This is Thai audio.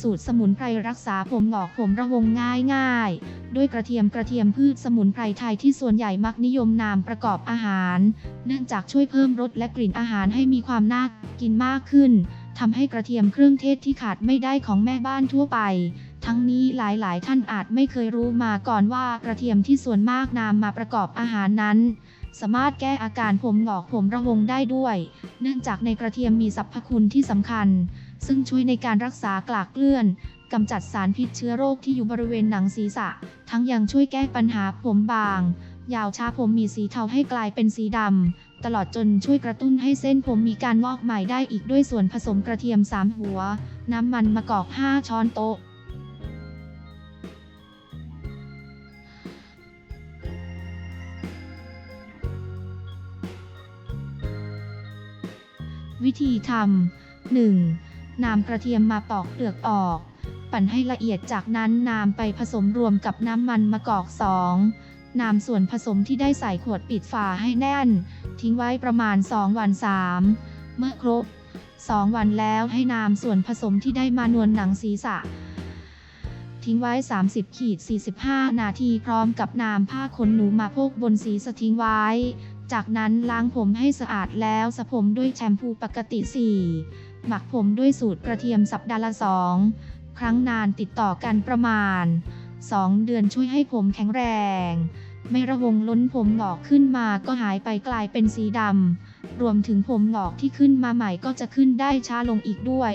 สูตรสมุนไพรรักษาผมหงอกผมระวงง่ายง่ายด้วยกระเทียมกระเทียมพืชสมุนไพรไทยที่ส่วนใหญ่มักนิยมนำประกอบอาหาร เนื่องจากช่วยเพิ่มรสและกลิ่นอาหารให้มีความน่ากินมากขึ้นทำให้กระเทียมเครื่องเทศที่ขาดไม่ได้ของแม่บ้านทั่วไป ทั้งนี้หลายๆ ท่านอาจไม่เคยรู้มาก่อนว่ากระเทียมที่ส่วนมากนำมาประกอบอาหารนั้นสามารถแก้อาการผมหงอกผมระวงได้ด้วย เนื่องจากในกระเทียมมีสรรพคุณที่สำคัญ ซึ่งช่วยในการรักษากลากเกลื่อนกำจัดสารพิษเชื้อโรคที่อยู่บริเวณหนังศีรษะ ทั้งยังช่วยแก้ปัญหาผมบาง ยาวช้าผมมีสีเทาให้กลายเป็นสีดำ ตลอดจนช่วยกระตุ้นให้เส้นผมมีการงอกใหม่ได้อีกด้วยส่วนผสมกระเทียม 3 หัว น้ำมันมะกอก 5 ช้อนโต๊ะวิธีทำ 1. นำกระเทียมมาปอกเปลือกออก ปั่นให้ละเอียดจากนั้นนำไปผสมรวมกับน้ำมันมะกอก 2. นำส่วนผสมที่ได้ใส่ขวดปิดฝาให้แน่น ทิ้งไว้ประมาณ 2 วัน 3. เมื่อครบ 2 วันแล้วให้นำส่วนผสมที่ได้มานวลหนังศีรษะ ทิ้งไว้ 30ขีด45นาทีพร้อมกับนำผ้าขนหนูมาโพกบนศีรษะทิ้งไว้ จากนั้นล้างผมให้สะอาดแล้วสระผมด้วยแชมพูปกติ 4. หมักผมด้วยสูตรกระเทียมสัปดาห์ละสองครั้งนานติดต่อกันประมาณ 2 เดือนช่วยให้ผมแข็งแรง ไม่ระวงล้นผมหงอกขึ้นมาก็หายไปกลายเป็นสีดำ รวมถึงผมหงอกที่ขึ้นมาใหม่ก็จะขึ้นได้ช้าลงอีกด้วย